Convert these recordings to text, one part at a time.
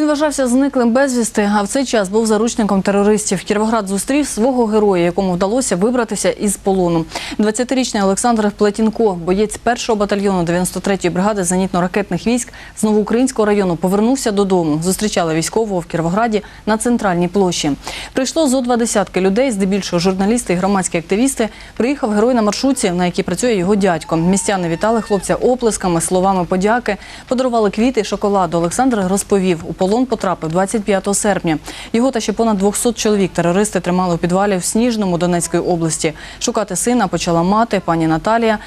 Він вважався зниклим безвісти, а в цей час був заручником терористів. Кіровоград зустрів свого героя, якому вдалося вибратися із полону. 20-річний Олександр Плетінко, боєць першого батальйону 93-ї бригади зенітно-ракетних військ з Новоукраїнського району, повернувся додому. Зустрічали військового в Кіровограді на центральній площі. Прийшло зо два десятки людей, здебільшого журналісти і громадські активісти. Приїхав герой на маршрутці, на якій працює його дядько. Містяни вітали хлопця оплесками, словами подяки, подарували квіти і шоколаду. Олександр розповів, у полон потрапив 25 серпня. Його та ще понад 200 чоловік терористи тримали у підвалі в Сніжному Донецької області. Шукати сина почала мати пані Наталія.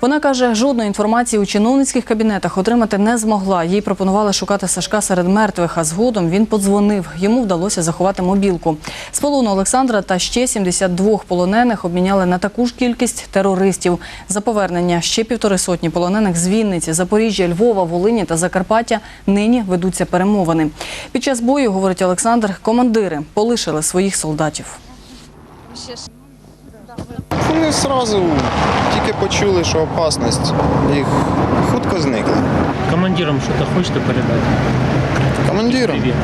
Вона каже, жодної інформації у чиновницьких кабінетах отримати не змогла. Їй пропонували шукати Сашка серед мертвих, а згодом він подзвонив. Йому вдалося заховати мобілку. З полону Олександра та ще 72 полонених обміняли на таку ж кількість терористів. За повернення ще півтори сотні полонених з Вінниці, Запоріжжя, Львова, Волині та Закарпаття нині ведуться перемовини. Під час бою, говорить Олександр, командири полишили своїх солдатів. Вони одразу тільки почули, що опасність, їх хутко зникли. Командирам что-то хочете передать? Командиром Привет.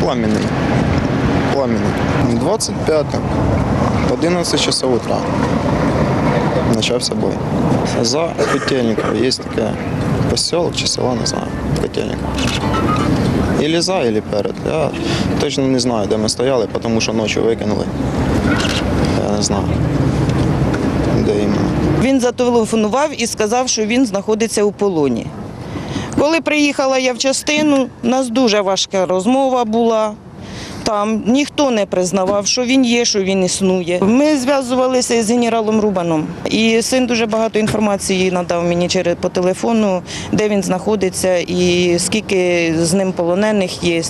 пламенний. Пламенний. 25 11 часов утра почався бой. За Котельниково є таке поселок чи село, не знаю, Котельниково. Ілі за, ілі перед. Я точно не знаю, де ми стояли, тому що ночі викинули. Я не знаю, де іменно. Він зателефонував і сказав, що він знаходиться у полоні. Коли приїхала я в частину, у нас дуже важка розмова була. Там ніхто не признавав, що він є, що він існує. Ми зв'язувалися з генералом Рубаном, і син дуже багато інформації надав мені через по телефону, де він знаходиться і скільки з ним полонених є.